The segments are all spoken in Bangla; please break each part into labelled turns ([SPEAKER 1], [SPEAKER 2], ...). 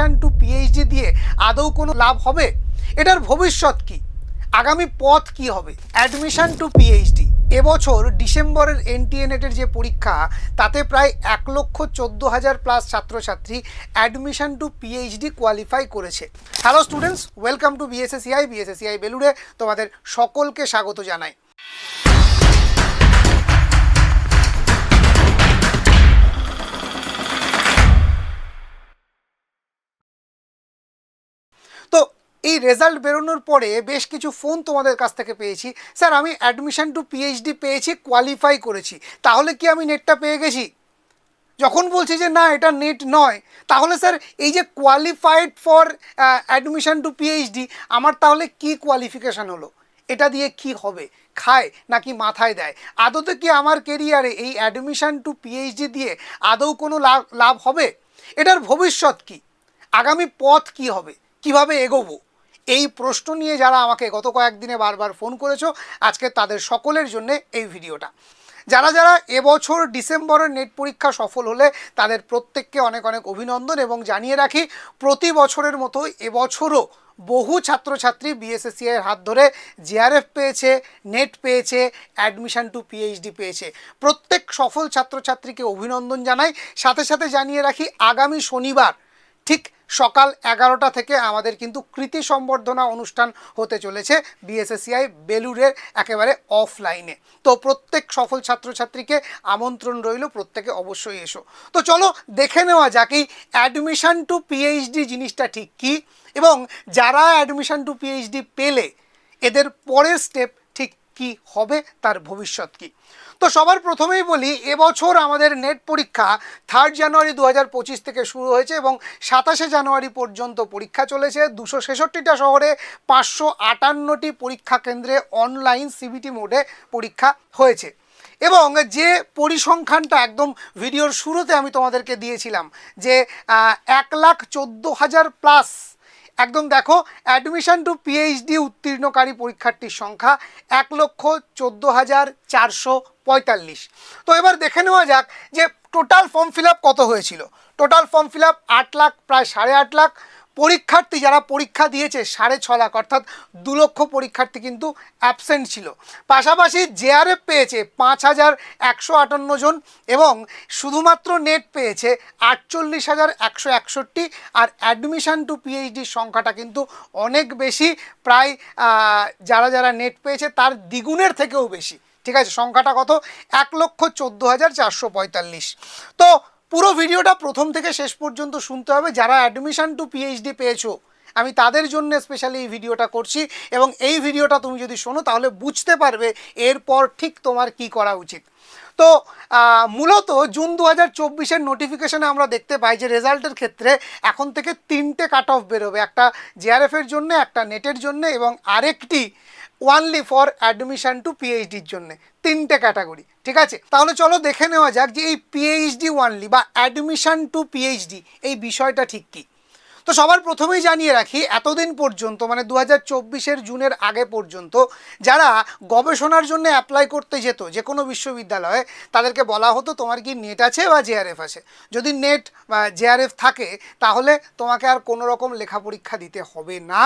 [SPEAKER 1] অ্যাডমিশন টু পিএইচডি দিয়ে আদৌ কোনো লাভ হবে? এটার ভবিষ্যৎ কি? আগামী পথ কি হবে? অ্যাডমিশন টু পিএইচডি এবছর ডিসেম্বরের এনটিএনএটের যে পরীক্ষা, তাতে প্রায় এক লক্ষ চোদ্দ হাজার প্লাস ছাত্রছাত্রী অ্যাডমিশন টু পিএইচডি কোয়ালিফাই করেছে। Hello students welcome to BSACI BSACI বেলুড়ে তোমাদের সকলকে স্বাগত জানাই। তো এই রেজাল্ট বেরোনোর পরে বেশ কিছু ফোন তোমাদের কাছ থেকে পেয়েছি। স্যার আমি অ্যাডমিশন টু পিএইচডি পেয়েছি কোয়ালিফাই করেছি। তাহলে কি আমি নেটটা পেয়ে গেছি? যখন বলছি যে না, এটা নেট নয়, তাহলে স্যার এই যে qualified for admission to PhD আমার তাহলে কি কোয়ালিফিকেশান হলো? এটা দিয়ে কি হবে? খায় নাকি মাথায় দেয়? আদতে কি আমার কেরিয়ারে এই অ্যাডমিশন টু পিএইচডি দিয়ে আদৌ কোনো লাভ লাভ হবে? এটার ভবিষ্যৎ কি? আগামী পথ কি হবে? কীভাবে এগোবো? এই প্রশ্ন নিয়ে যারা আমাকে গত কয়েকদিনে বারবার ফোন করেছ, আজকে তাদের সকলের জন্য এই ভিডিওটা। যারা যারা এবছর ডিসেম্বরের নেট পরীক্ষা সফল হলে তাদের প্রত্যেককে অনেক অনেক অভিনন্দন এবং জানিয়ে রাখি, প্রতি বছরের মতো এবছরও বহু ছাত্রছাত্রী বিএসএসসি এর হাত ধরে জিআরএফ পেয়েছে, নেট পেয়েছে অ্যাডমিশন টু পিএইচডি পেয়েছে। প্রত্যেক সফল ছাত্রছাত্রীকে অভিনন্দন জানাই। সাথে সাথে জানিয়ে রাখি, আগামী শনিবার, ঠিক সকাল এগারোটা থেকে আমাদের কিন্তু কৃতি সম্বর্ধনা অনুষ্ঠান হতে চলেছে বিএসএসসিআই বেলুরের একেবারে অফলাইনে। তো প্রত্যেক সফল ছাত্রছাত্রীকে আমন্ত্রণ রইল, প্রত্যেকে অবশ্যই এসো। তো চলো দেখে নেওয়া যাক এই অ্যাডমিশন টু পিএইচডি জিনিসটা ঠিক কী এবং যারা অ্যাডমিশান টু পিএইচডি পেলে এদের পরের স্টেপ ঠিক কি হবে, তার ভবিষ্যৎ কি? তো সবার প্রথমেই বলি, এবছর আমাদের নেট পরীক্ষা থার্ড জানুয়ারি দু হাজার পঁচিশ থেকে শুরু হয়েছে এবং সাতাশে জানুয়ারি পর্যন্ত পরীক্ষা চলেছে। দুশো ছেষট্টিটা শহরে পাঁচশো আটান্নটি পরীক্ষা কেন্দ্রে অনলাইন সিবিটি মোডে পরীক্ষা হয়েছে। এবং যে পরিসংখ্যানটা একদম ভিডিওর শুরুতে আমি তোমাদেরকে দিয়েছিলাম, যে এক লাখ চোদ্দ হাজার প্লাস একদম দেখো অ্যাডমিশন টু পিএইচডি উত্তীর্ণকারী পরীক্ষার্থীর সংখ্যা এক লক্ষ চোদ্দ হাজার চারশো পঁয়তাল্লিশ। তো এবার দেখে নেওয়া যাক যে টোটাল ফর্ম ফিল কত হয়েছিল। টোটাল ফর্ম ফিল আপ আট লাখ, প্রায় সাড়ে আট লাখ। পরীক্ষার্থী যারা পরীক্ষা দিয়েছে সাড়ে ছ লাখ, অর্থাৎ দু লক্ষ পরীক্ষার্থী কিন্তু অ্যাবসেন্ট ছিল। পাশাপাশি জেআরএফ পেয়েছে পাঁচ হাজার একশো আটান্ন জন এবং শুধুমাত্র নেট পেয়েছে আটচল্লিশ হাজার একশো একষট্টি আর অ্যাডমিশান টু পিএইচডির সংখ্যাটা কিন্তু অনেক বেশি। প্রায় যারা যারা নেট পেয়েছে তার দ্বিগুণের থেকেও বেশি। ঠিক আছে, সংখ্যাটা কত? এক লক্ষ চোদ্দ হাজার চারশো পঁয়তাল্লিশ। তো পুরো ভিডিওটা প্রথম থেকে শেষ পর্যন্ত শুনতে হবে। যারা অ্যাডমিশন টু পিএইচডি পেয়েছ, আমি তাদের জন্য স্পেশালি এই ভিডিওটা করছি এবং এই ভিডিওটা তুমি যদি শোনো, তাহলে বুঝতে পারবে এরপর ঠিক তোমার কি করা উচিত। তো মূলত জুন দু হাজার চব্বিশের নোটিফিকেশানে আমরা দেখতে পাই যে রেজাল্টের ক্ষেত্রে এখন থেকে তিনটে কাট অফ বেরোবে। একটা জেআরএফের জন্য, একটা নেটের জন্য এবং আরেকটি ওয়ানলি ফর অ্যাডমিশন টু পিএইচডির জন্য। তিনটে ক্যাটাগরি ঠিক আছে? তাহলে চলো দেখে নেওয়া যাক যে এই পিএইচডি ওয়ানলি বা অ্যাডমিশন টু পিএইচডি এই বিষয়টা ঠিক কী। তো সবার প্রথমেই জানিয়ে রাখি, এতদিন পর্যন্ত মানে দু হাজার জুনের আগে পর্যন্ত, যারা গবেষণার জন্য অ্যাপ্লাই করতে যেত, যে কোনো বিশ্ববিদ্যালয়ে, তাদেরকে বলা হতো, তোমার কি নেট আছে বা জেআরএফ আছে? যদি নেট বা জেআরএফ থাকে, তাহলে তোমাকে আর কোনো রকম লেখা পরীক্ষা দিতে হবে না।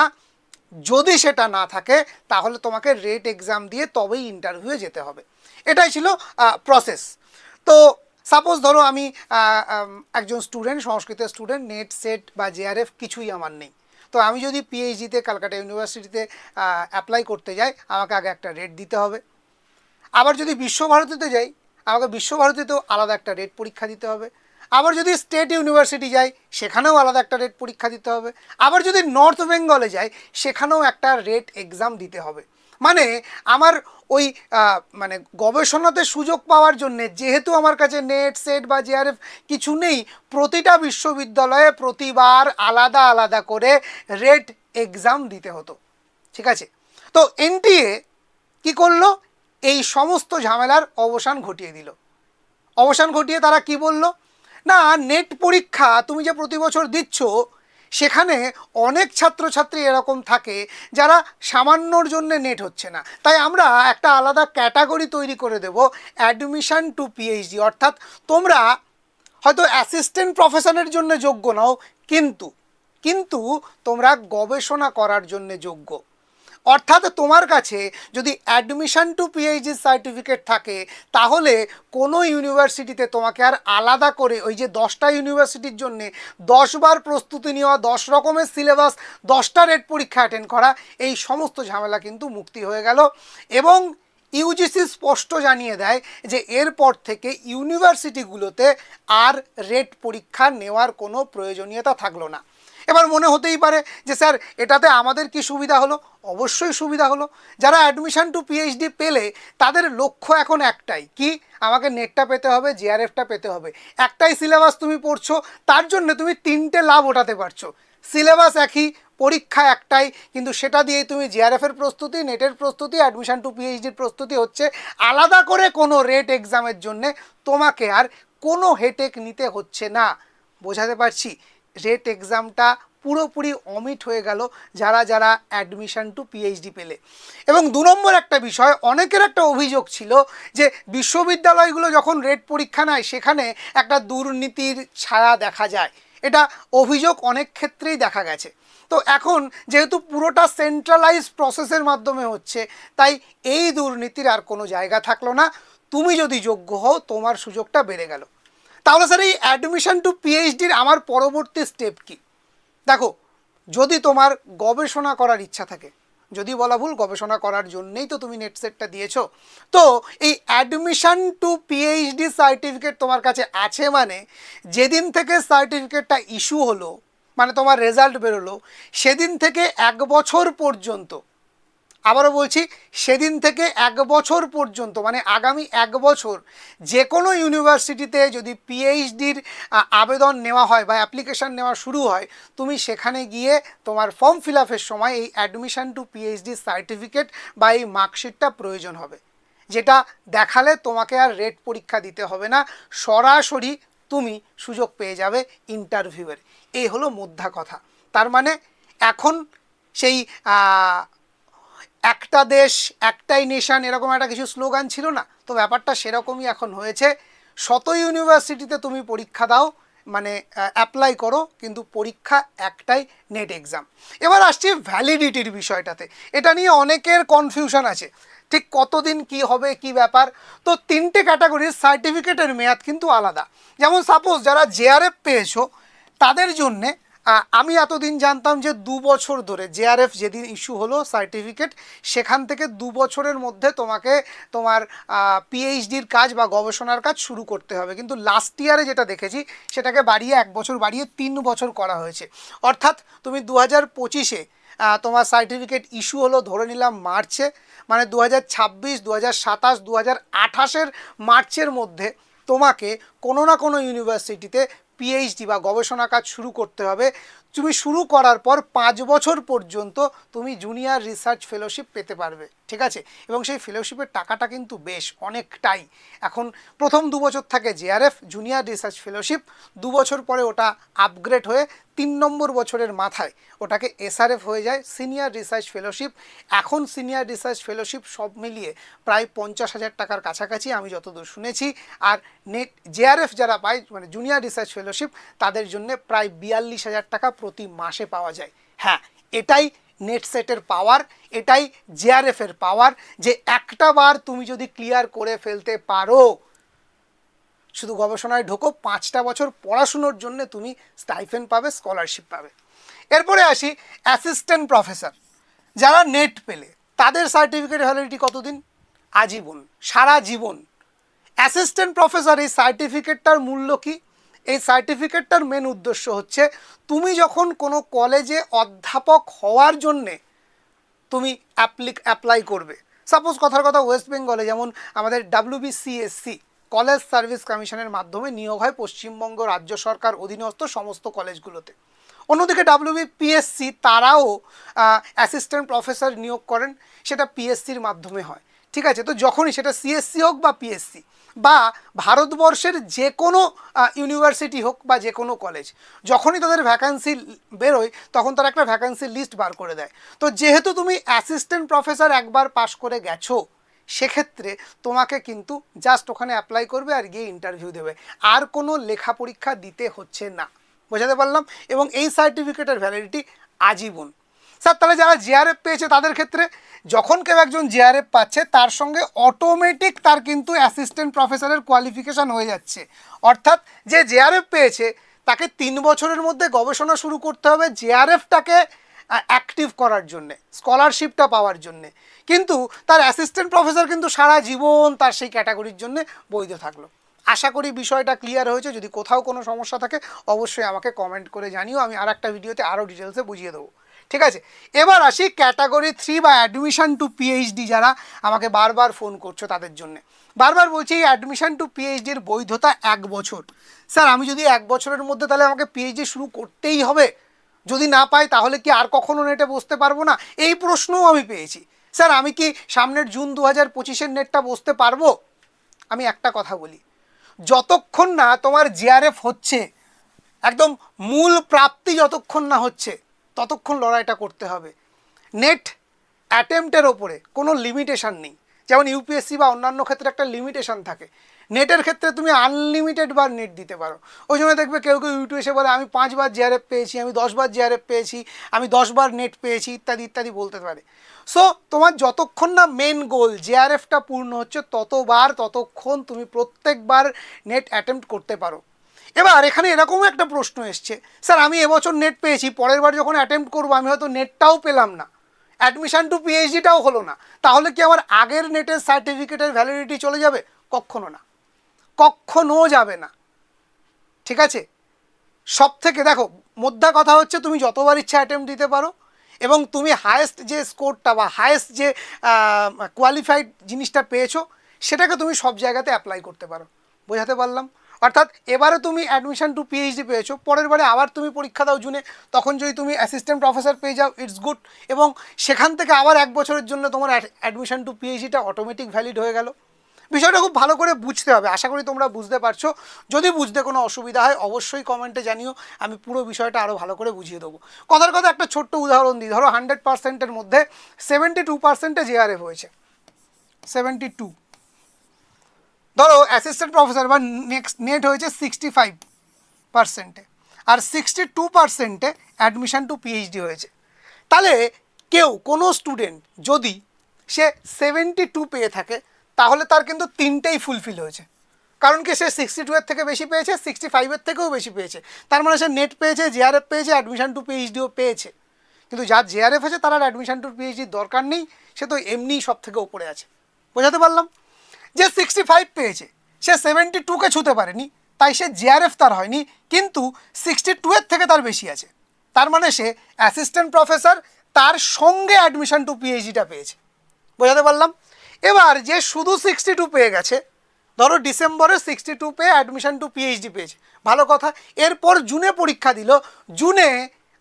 [SPEAKER 1] যদি সেটা না থাকে, তাহলে তোমাকে রেট এক্সাম দিয়ে তবেই ইন্টারভিউয়ে যেতে হবে। এটাই ছিল প্রসেস তো সাপোজ ধরো আমি একজন স্টুডেন্ট সংস্কৃতের স্টুডেন্ট নেট সেট বা জেআরএফ কিছুই আমার নেই। তো আমি যদি পিএইচডিতে ক্যালকাটা ইউনিভার্সিটিতে অ্যাপ্লাই করতে যাই, আমাকে আগে একটা রেট দিতে হবে। আবার যদি বিশ্বভারতীতে যাই, আমাকে বিশ্বভারতীতেও আলাদা একটা রেট পরীক্ষা দিতে হবে। আবার যদি স্টেট ইউনিভার্সিটি যাই সেখানেও আলাদা একটা রেট পরীক্ষা দিতে হবে। আবার যদি নর্থ বেঙ্গলে যাই সেখানেও একটা রেট এক্সাম দিতে হবে। মানে আমার ওই মানে গবেষণাতে সুযোগ পাওয়ার জন্য, যেহেতু আমার কাছে নেট সেট বা জেআরএফ কিছু নেই, প্রতিটা বিশ্ববিদ্যালয়ে প্রতিবার আলাদা আলাদা করে রেট এক্সাম দিতে হতো। ঠিক আছে? তো এনটিএ কি করল? এই সমস্ত ঝামেলার অবসান ঘটিয়ে দিল। অবসান ঘটিয়ে তারা কি বলল? না নেট পরীক্ষা তুমি যে প্রতি বছর দিচ্ছ, সেখানে অনেক ছাত্রছাত্রী এরকম থাকে যারা সামান্যর জন্য নেট হচ্ছে না। তাই আমরা একটা আলাদা ক্যাটাগরি তৈরি করে দেব অ্যাডমিশন টু পিএইচডি অর্থাৎ তোমরা হয়তো অ্যাসিস্ট্যান্ট প্রফেশনের জন্য যোগ্য নাও, কিন্তু কিন্তু তোমরা গবেষণা করার জন্য যোগ্য। অর্থাৎ তোমার কাছে যদি অ্যাডমিশন টু পিএইচডি সার্টিফিকেট থাকে, তাহলে কোনো ইউনিভার্সিটিতে তোমাকে আর আলাদা করে ওই যে দশটা ইউনিভার্সিটির জন্য দশবার প্রস্তুতি নেওয়া, দশ রকমের সিলেবাস দশটা রেট পরীক্ষা অ্যাটেন্ড করা, এই সমস্ত ঝামেলা কিন্তু মুক্তি হয়ে গেল। এবং ইউজিসি স্পষ্ট জানিয়ে দেয় যে এরপর থেকে ইউনিভার্সিটিগুলোতে আর রেট পরীক্ষা নেওয়ার কোনো প্রয়োজনীয়তা থাকল না। এবার মনে হতেই পারে যে, স্যার, এটাতে আমাদের কি সুবিধা হলো? অবশ্যই সুবিধা হলো। যারা অ্যাডমিশন টু পিএইচডি পেলে, তাদের লক্ষ্য এখন একটাই, কি? আমাকে নেটটা পেতে হবে জিআরএফটা পেতে হবে। একটাই সিলেবাস তুমি পড়ছো, তার জন্য তুমি তিনটে লাভ ওঠাতে পারছ। সিলেবাস একই, পরীক্ষা একটাই, কিন্তু সেটা দিয়েই তুমি জিআরএফের প্রস্তুতি নেটের প্রস্তুতি অ্যাডমিশন টু পিএইচডির প্রস্তুতি হচ্ছে আলাদা করে কোনো রেট এক্সামের জন্যে। তোমাকে আর কোনো হেটেক নিতে হচ্ছে না। বোঝাতে পারছি? রেট এক্সামটা পুরোপুরি অমিট হয়ে গেল যারা যারা অ্যাডমিশন টু পিএইচডি পেলে। এবং দু নম্বর একটা বিষয়, অনেকের একটা অভিযোগ ছিল যে বিশ্ববিদ্যালয়গুলো যখন রেট পরীক্ষা নেয়, সেখানে একটা দুর্নীতির ছায়া দেখা যায়। এটা অভিযোগ অনেক ক্ষেত্রেই দেখা গেছে। তো এখন যেহেতু পুরোটা সেন্ট্রালাইজ প্রসেসের মাধ্যমে হচ্ছে, তাই এই দুর্নীতির আর কোনো জায়গা থাকল না। তুমি যদি যোগ্য হও, তোমার সুযোগটা বেড়ে গেল। তাহলে স্যার এই অ্যাডমিশন টু পিএইচডির আমার পরবর্তী স্টেপ কি? দেখো, যদি তোমার গবেষণা করার ইচ্ছা থাকে, যদি বলা ভুল, গবেষণা করার জন্যেই তো তুমি নেট সেটটা দিয়েছ। তো এই অ্যাডমিশন টু পিএইচডি সার্টিফিকেট তোমার কাছে আছে মানে যেদিন থেকে সার্টিফিকেটটা ইস্যু হলো মানে তোমার রেজাল্ট বেরোলো, সেদিন থেকে এক বছর পর্যন্ত আবারও বলছি, সেদিন থেকে এক বছর পর্যন্ত মানে আগামী এক বছর, যে কোনো ইউনিভার্সিটিতে যদি পিএইচডির আবেদন নেওয়া হয় বা অ্যাপ্লিকেশান নেওয়া শুরু হয়, তুমি সেখানে গিয়ে তোমার ফর্ম ফিল আপের সময় এই অ্যাডমিশান টু পিএইচডি সার্টিফিকেট বা এই মার্কশিটটা প্রয়োজন হবে। যেটা দেখালে তোমাকে আর রেট পরীক্ষা দিতে হবে না, সরাসরি তুমি সুযোগ পেয়ে যাবে ইন্টারভিউয়ের এই হলো মুদ্রা কথা। তার মানে এখন সেই একটা দেশ, একটাই নেশান এরকম একটা কিছু স্লোগান ছিল না। তো ব্যাপারটা সেরকমই এখন হয়েছে। শত ইউনিভার্সিটিতে তুমি পরীক্ষা দাও মানে অ্যাপ্লাই করো, কিন্তু পরীক্ষা একটাই নেট এক্সাম এবার আসছি ভ্যালিডিটির বিষয়টাতে। এটা নিয়ে অনেকের কনফিউশন আছে। ঠিক কতদিন কি হবে, কি ব্যাপার? তো তিনটে ক্যাটাগরির সার্টিফিকেটের মেয়াদ কিন্তু আলাদা। যেমন সাপোজ যারা জেআরএফ পেয়েছ, তাদের জন্যে আমি এতদিন জানতাম যে দু বছর ধরে জেআরএফ যেদিন ইস্যু হলো সার্টিফিকেট সেখান থেকে দু বছরের মধ্যে তোমাকে তোমার পিএইচডির কাজ বা গবেষণার কাজ শুরু করতে হবে। কিন্তু লাস্ট ইয়ারে যেটা দেখেছি, সেটাকে বাড়িয়ে এক বছর, বাড়িয়ে তিন বছর করা হয়েছে। অর্থাৎ তুমি দু হাজার পঁচিশে তোমার সার্টিফিকেট ইস্যু হলো ধরে নিলাম মার্চে মানে দু হাজার ছাব্বিশ দু হাজার সাতাশ দু হাজার আঠাশের মার্চের মধ্যে তোমাকে কোনো না কোনো ইউনিভার্সিটিতে পিএইচডি বা গবেষণা কাজ শুরু করতে হবে। তুমি শুরু করার পর পাঁচ বছর পর্যন্ত তুমি জুনিয়র রিসার্চ ফেলোশিপ পেতে পারবে, ঠিক আছে? এবং সেই ফেলোশিপের টাকাটা কিন্তু বেশ অনেকটাই। এখন প্রথম দু বছর থাকে জেআরএফ জুনিয়র রিসার্চ ফেলোশিপ দু বছর পরে ওটা আপগ্রেড হয়ে তিন নম্বর বছরের মাথায় ওটাকে এসআরএফ হয়ে যায় সিনিয়র রিসার্চ ফেলোশিপ এখন সিনিয়র রিসার্চ ফেলোশিপ সব মিলিয়ে প্রায় পঞ্চাশ হাজার টাকার কাছাকাছি আমি যতদূর শুনেছি। আর নেট জেআরএফ যারা পায় মানে জুনিয়র রিসার্চ ফেলোশিপ তাদের জন্য প্রায় বিয়াল্লিশ হাজার টাকা প্রতি মাসে পাওয়া যায়। হ্যাঁ এটাই নেট সেটের পাওয়ার এটাই জেআরএফ এর পাওয়ার যে একটা বার তুমি যদি ক্লিয়ার করে ফেলতে পারো, শুধু গবেষণায় ঢোকো, পাঁচটা বছর পড়াশুনোর জন্য তুমি স্টাইফেন পাবে স্কলারশিপ পাবে। এরপরে আসি অ্যাসিস্ট্যান্ট প্রফেসর যারা নেট পেলে, তাদের সার্টিফিকেট ভ্যালিডিটি কতদিন? আজীবন, সারা জীবন। অ্যাসিস্ট্যান্ট প্রফেসর এই সার্টিফিকেটটার মূল্য কি? এই সার্টিফিকেটটার মেন উদ্দেশ্য হচ্ছে তুমি যখন কোনো কলেজে অধ্যাপক হওয়ার জন্যে তুমি অ্যাপ্লিক অ্যাপ্লাই করবে। সাপোজ কথার কথা ওয়েস্ট বেঙ্গলে যেমন আমাদের ডাব্লিউবিসিএসসি কলেজ সার্ভিস কমিশনের মাধ্যমে নিয়োগ হয় পশ্চিমবঙ্গ রাজ্য সরকার অধীনস্থ সমস্ত কলেজগুলোতে অন্যদিকে ডাব্লিউবিপিএসসি তারাও অ্যাসিস্ট্যান্ট প্রফেসর নিয়োগ করেন, সেটা পিএসসির মাধ্যমে হয়। ঠিক আছে? তো যখনই সেটা সিএসসি হোক বা পিএসসি বা ভারতবর্ষের যে কোনো ইউনিভার্সিটি হোক বা যে কোনো কলেজ যখনই তাদের ভ্যাকান্সি বেরোয়, তখন তারা একটা ভ্যাকান্সি লিস্ট বার করে দেয়। তো যেহেতু তুমি অ্যাসিস্ট্যান্ট প্রফেসর একবার পাশ করে গেছো, সেক্ষেত্রে তোমাকে কিন্তু জাস্ট ওখানে অ্যাপ্লাই করবে আর গিয়ে ইন্টারভিউ দেবে। আর কোনো লেখা পরীক্ষা দিতে হচ্ছে না। বোঝাতে পারলাম? এবং এই সার্টিফিকেটের ভ্যালিডিটি আজীবন। স্যার, তাহলে যারা জিআরএফ পেয়েছে, তাদের ক্ষেত্রে যখন কেউ একজন জিআরএফ পাচ্ছে, তার সঙ্গে অটোমেটিক তার কিন্তু অ্যাসিস্ট্যান্ট প্রফেসরের কোয়ালিফিকেশান হয়ে যাচ্ছে। অর্থাৎ যে জেআরএফ পেয়েছে, তাকে তিন বছরের মধ্যে গবেষণা শুরু করতে হবে জেআরএফটাকে অ্যাক্টিভ করার জন্যে স্কলারশিপটা পাওয়ার জন্যে। কিন্তু তার অ্যাসিস্ট্যান্ট প্রফেসর কিন্তু সারা জীবন তার সেই ক্যাটাগরির জন্য বৈধ থাকল। আশা করি বিষয়টা ক্লিয়ার হয়েছে। যদি কোথাও কোনো সমস্যা থাকে, অবশ্যই আমাকে কমেন্ট করে জানিও। আমি আর একটা ভিডিওতে আরও ডিটেলসে বুঝিয়ে দেবো। ঠিক আছে? এবার আসি ক্যাটাগরি থ্রি বা অ্যাডমিশন টু পিএইচডি যারা আমাকে বারবার ফোন করছ তাদের জন্য। বারবার বলছি অ্যাডমিশন টু পিএইচডির বৈধতা এক বছর। স্যার, আমি যদি এক বছরের মধ্যে তাহলে আমাকে পিএইচডি শুরু করতেই হবে? যদি না পাই তাহলে কি আর কখনো নেটে বসতে পারব না? এই প্রশ্নও আমি পেয়েছি। স্যার, আমি কি সামনের জুন দু হাজার পঁচিশের নেটটা বসতে পারব? আমি একটা কথা বলি। যতক্ষণ না তোমার জিআরএফ হচ্ছে, একদম মূল প্রাপ্তি যতক্ষণ না হচ্ছে ততক্ষণ লড়াইটা করতে হবে। নেট অ্যাটেম্পটের ওপরে কোনো লিমিটেশন নেই। যেমন ইউপিএসসি বা অন্যান্য ক্ষেত্রে একটা লিমিটেশন থাকে। নেটের ক্ষেত্রে তুমি আনলিমিটেড বার নেট দিতে পারো। ওই জন্য দেখবে কেউ কেউ ইউটিউবে এসে বলে, আমি পাঁচবার জিআরএফ পেয়েছি, আমি দশবার জিআরএফ পেয়েছি, আমি দশবার নেট পেয়েছি, ইত্যাদি ইত্যাদি বলতে পারে। সো তোমার যতক্ষণ না মেন গোল জেআরএফটা পূর্ণ হচ্ছে, ততবার, ততক্ষণ তুমি প্রত্যেকবার নেট অ্যাটেম্প্ট করতে পারো। এবার এখানে এরকম একটা প্রশ্ন এসছে। স্যার, আমি এবছর নেট পেয়েছি, পরের বার যখন অ্যাটেম্প্ট করব, আমি হয়তো নেটটাও পেলাম না। অ্যাডমিশান টু পিএইচডিটাও হলো না। তাহলে কি আমার আগের নেটের সার্টিফিকেটের ভ্যালিডিটি চলে যাবে? কখনো না। কখনো যাবে না। ঠিক আছে? সব থেকে দেখো, মোদ্দা কথা হচ্ছে তুমি যতবার ইচ্ছা অ্যাটেম্প দিতে পারো এবং তুমি হায়েস্ট যে স্কোরটা বা হায়েস্ট যে কোয়ালিফাইড জিনিসটা পেয়েছ, সেটাকে তুমি সব জায়গাতে অ্যাপ্লাই করতে পারো। বোঝাতে পারলাম? অর্থাৎ এবারে তুমি অ্যাডমিশন টু পিএইচডি পেয়েছ, পরের বারে আবার তুমি পরীক্ষা দাও জুনে, তখন যদি তুমি অ্যাসিস্ট্যান্ট প্রফেসর পেয়ে যাও ইটস গুড এবং সেখান থেকে আবার এক বছরের জন্য তোমার অ্যাডমিশন টু পিএইচডিটা অটোমেটিক ভ্যালিড হয়ে গেল। বিষয়টা খুব ভালো করে বুঝতে হবে, আশা করি তোমরা বুঝতে পারছ। যদি বুঝতে কোনো অসুবিধা হয়, অবশ্যই কমেন্টে জানিও, আমি পুরো বিষয়টা আরও ভালো করে বুঝিয়ে দেবো। কথার কথা একটা ছোট্ট উদাহরণ দিই, ধরো হান্ড্রেড পার্সেন্টের মধ্যে সেভেন্টি টু পার্সেন্টে জেআরএফ হয়েছে। সেভেন্টি টু ধরো অ্যাসিস্ট্যান্ট প্রফেসর বা নেক্সট নেট হয়েছে সিক্সটি ফাইভ পার্সেন্টে আর সিক্সটি টু পার্সেন্টে অ্যাডমিশান টু পিএইচডি হয়েছে। তাহলে কেউ, কোনো স্টুডেন্ট যদি সে সেভেন্টি টু পেয়ে থাকে, তাহলে তার কিন্তু তিনটেই ফুলফিল হয়েছে। কারণ কি, সে সিক্সটি টু এর থেকে বেশি পেয়েছে সিক্সটি ফাইভের থেকেও বেশি পেয়েছে। তার মানে সে নেট পেয়েছে জেআরএফ পেয়েছে অ্যাডমিশান টু পিএইচডিও পেয়েছে। কিন্তু যার জেআরএফ আছে, তার আর অ্যাডমিশান টু পিএইচডির দরকার নেই, সে তো এমনিই সব থেকে ওপরে আছে। বোঝাতে পারলাম? যে সিক্সটি ফাইভ পেয়েছে, সে সেভেন্টি টুকে ছুতে পারেনি, তাই সে জেআরএফ তার হয়নি, কিন্তু সিক্সটি টুয়ের থেকে তার বেশি আছে। তার মানে সে অ্যাসিস্ট্যান্ট প্রফেসর তার সঙ্গে অ্যাডমিশন টু পিএইচডিটা পেয়েছে। বোঝাতে পারলাম? এবার যে শুধু সিক্সটি টু পেয়ে গেছে, ধরো ডিসেম্বরে সিক্সটি টু পেয়ে অ্যাডমিশন টু পিএইচডি পেয়েছে। ভালো কথা, এরপর জুনে পরীক্ষা দিল, জুনে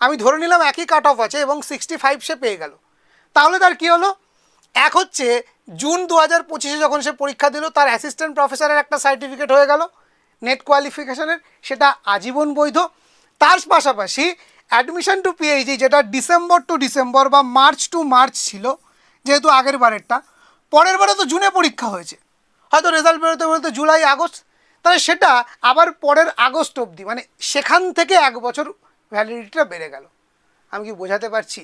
[SPEAKER 1] আমি ধরে নিলাম একই কাট অফ আছে এবং সিক্সটি ফাইভ সে পেয়ে গেল। তাহলে তার কী হলো? এক হচ্ছে জুন দু হাজার পঁচিশে যখন সে পরীক্ষা দিল, তার অ্যাসিস্ট্যান্ট প্রফেসরের একটা সার্টিফিকেট হয়ে গেল নেট কোয়ালিফিকেশনের সেটা আজীবন বৈধ। তার পাশাপাশি অ্যাডমিশন টু পিএইচডি যেটা ডিসেম্বর টু ডিসেম্বর বা মার্চ টু মার্চ ছিল, যেহেতু আগের বারেরটা, পরের বারে তো জুনে পরীক্ষা হয়েছে। হয়তো রেজাল্ট বেরোতে বেরোতে জুলাই, আগস্ট, তাহলে সেটা আবার পরের আগস্ট অবধি মানে সেখান থেকে এক বছর ভ্যালিডিটিটা বেড়ে গেল। আমি কি বোঝাতে পারছি?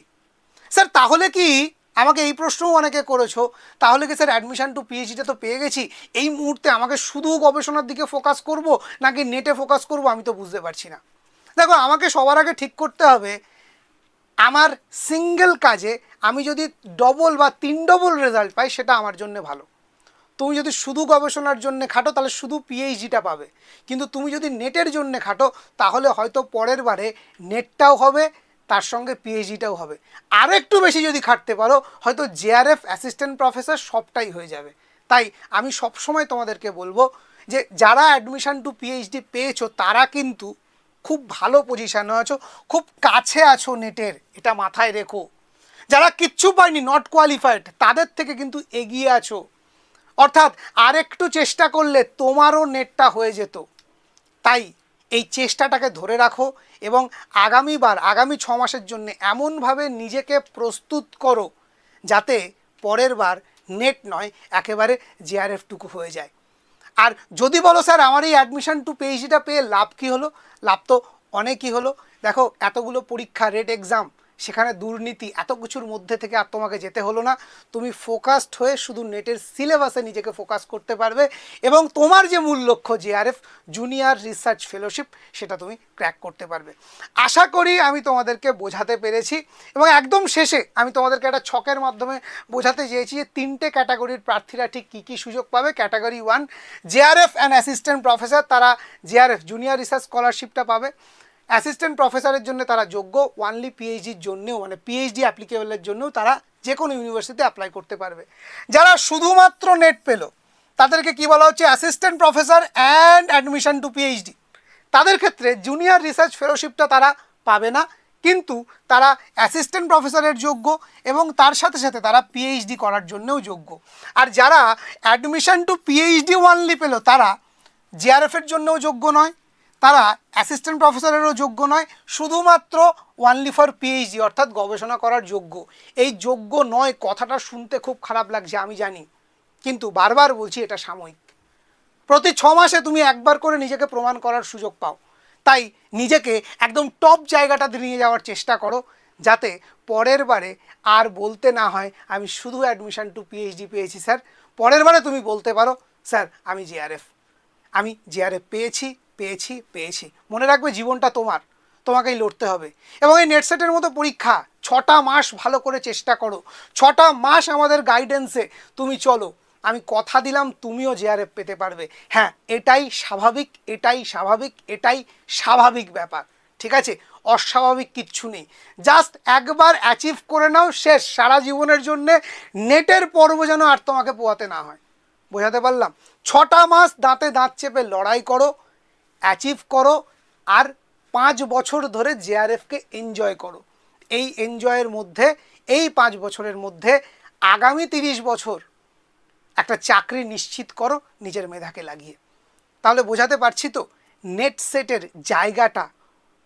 [SPEAKER 1] স্যার, তাহলে কি আমাকে এই প্রশ্নও অনেকে করেছ। তাহলে কি স্যার অ্যাডমিশন টু পিএইচডিটা তো পেয়ে গেছি? এই মুহূর্তে আমাকে শুধু গবেষণার দিকে ফোকাস করব, নাকি নেটে ফোকাস করব আমি তো বুঝতে পারছি না। দেখো, আমাকে সবার আগে ঠিক করতে হবে, আমার সিঙ্গেল কাজে আমি যদি ডবল বা তিন ডবল রেজাল্ট পাই, সেটা আমার জন্য ভালো। তুমি যদি শুধু গবেষণার জন্য খাটো, তাহলে শুধু পিএইচডিটা পাবে। কিন্তু তুমি যদি নেটের জন্য খাটো, তাহলে হয়তো পরের বারে নেটটাও হবে তার সঙ্গে পিএইচডিটাও হবে। আর একটু বেশি যদি খাটতে পারো, হয়তো জেআরএফ অ্যাসিস্ট্যান্ট প্রফেসর সবটাই হয়ে যাবে। তাই আমি সবসময় তোমাদেরকে বলব যে, যারা অ্যাডমিশান টু পিএইচডি পেয়েছ, তারা কিন্তু খুব ভালো পজিশানে আছো, খুব কাছে আছো নেটের, এটা মাথায় রেখো। যারা কিচ্ছু পায়নি নট কোয়ালিফাইড তাদের থেকে কিন্তু এগিয়ে আছো। অর্থাৎ আরেকটু চেষ্টা করলে তোমারও নেটটা হয়ে যেত। তাই এই চেষ্টাটাকে ধরে রাখো এবং আগামীবার, আগামী ছ মাসের জন্য এমনভাবে নিজেকে প্রস্তুত করো যাতে পরের বার নেট নয়, একেবারে জেআরএফটুকু হয়ে যায়। আর যদি বলো, স্যার, আমার এই অ্যাডমিশান টু পিএইচডিটা পেয়ে লাভ কী হলো? লাভ তো অনেকই হলো। দেখো, এতগুলো পরীক্ষা রেট এক্সাম সেখানে দুর্নীতি এত কিছুর মধ্যে থেকে আর তোমাকে যেতে হলো না। তুমি ফোকাসড হয়ে শুধু নেটের সিলেবাসে নিজেকে ফোকাস করতে পারবে এবং তোমার যে মূল লক্ষ্য জেআরএফ জুনিয়র রিসার্চ ফেলোশিপ সেটা তুমি ক্র্যাক করতে পারবে। আশা করি আমি তোমাদেরকে বোঝাতে পেরেছি এবং একদম শেষে আমি তোমাদেরকে একটা ছকের মাধ্যমে বোঝাতে চেয়েছি যে তিনটে ক্যাটাগরির প্রার্থীরা ঠিক কী কী সুযোগ পাবে। Category one JRF and assistant professor তারা জেআরএফ জুনিয়র রিসার্চ স্কলারশিপটা পাবে। অ্যাসিস্ট্যান্ট প্রফেসরের জন্য তারা যোগ্য ওয়ানলি পিএইচডির জন্যও মানে পিএইচডি অ্যাপ্লিকেবলের জন্যও তারা যে কোনো ইউনিভার্সিটিতে অ্যাপ্লাই করতে পারবে। যারা শুধুমাত্র নেট পেল, তাদেরকে কি বলা হচ্ছে? Assistant professor and admission to PhD তাদের ক্ষেত্রে জুনিয়র রিসার্চ ফেলোশিপটা তারা পাবে না, কিন্তু তারা অ্যাসিস্ট্যান্ট প্রফেসরের যোগ্য এবং তার সাথে সাথে তারা পিএইচডি করার জন্যও যোগ্য। আর যারা অ্যাডমিশন টু পিএইচডি ওয়ানলি পেল, তারা জেআরএফের জন্যও যোগ্য নয়। তারা অ্যাসিস্ট্যান্ট প্রফেসরেরও যোগ্য নয়, শুধুমাত্র ওয়ানলি ফর পিএইচডি অর্থাৎ গবেষণা করার যোগ্য। এই যোগ্য নয় কথাটা শুনতে খুব খারাপ লাগছে, আমি জানি। কিন্তু বারবার বলছি এটা সাময়িক। প্রতি ছ মাসে তুমি একবার করে নিজেকে প্রমাণ করার সুযোগ পাও। তাই নিজেকে একদম টপ জায়গাটাতে নিয়ে যাওয়ার চেষ্টা করো, যাতে পরের বারে আর বলতে না হয়, আমি শুধু অ্যাডমিশন টু পিএইচডি পেয়েছি, স্যার। পরের বারে তুমি বলতে পারো, স্যার, আমি জেআরএফ আমি জেআরএফ পেয়েছি পেয়েছি পেয়েছি। মনে রাখবে জীবনটা তোমার, তোমাকেই লড়তে হবে। এবং এই নেটসেটের মতো পরীক্ষা, ছটা মাস ভালো করে চেষ্টা করো। ছটা মাস আমাদের গাইডেন্সে তুমি চলো। আমি কথা দিলাম, তুমিও জেআরএফ পেতে পারবে। হ্যাঁ এটাই স্বাভাবিক এটাই স্বাভাবিক এটাই স্বাভাবিক ব্যাপার। ঠিক আছে? অস্বাভাবিক কিচ্ছু নেই। জাস্ট একবার অ্যাচিভ করে নাও, শেষ। সারা জীবনের জন্যে নেটের পর্ব যেন আর তোমাকে পোয়াতে না হয়। বোঝাতে পারলাম? ছটা মাস দাঁতে দাঁত চেপে লড়াই করো। অ্যাচিভ করো আর পাঁচ বছর ধরে জেআরএফকে এনজয় করো। এই এনজয়ের মধ্যে, এই পাঁচ বছরের মধ্যে আগামী তিরিশ বছর একটা চাকরি নিশ্চিত করো নিজের মেধাকে লাগিয়ে। তাহলে বোঝাতে পারছি তো নেট সেটের জায়গাটা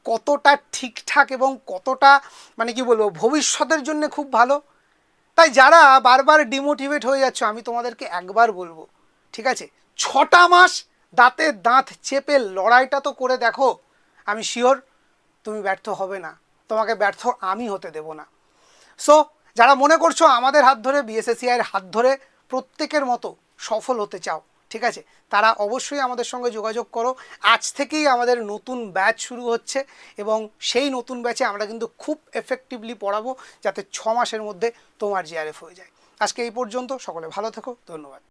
[SPEAKER 1] কতটা ঠিকঠাক এবং কতটা মানে কি বলব, ভবিষ্যতের জন্য খুব ভালো। তাই যারা বারবার ডিমোটিভেট হয়ে যাচ্ছ, আমি তোমাদেরকে একবার বলব, ঠিক আছে? ছটা মাস দাঁতে দাঁত চেপে লড়াইটা তো করে দেখো। আমি শিওর তুমি ব্যর্থ হবে না। তোমাকে ব্যর্থ আমি হতে দেব না। সো যারা মনে করছ আমাদের হাত ধরে বিএসএসিআইয়ের হাত ধরে প্রত্যেকের মতো সফল হতে চাও, ঠিক আছে? তারা অবশ্যই আমাদের সঙ্গে যোগাযোগ করো। আজ থেকেই আমাদের নতুন ব্যাচ শুরু হচ্ছে এবং সেই নতুন ব্যাচে আমরা কিন্তু খুব এফেক্টিভলি পড়াবো যাতে ছ মাসের মধ্যে তোমার জিআরএফ হয়ে যায়। আজকে এই পর্যন্ত। সকলে ভালো থেকো। ধন্যবাদ।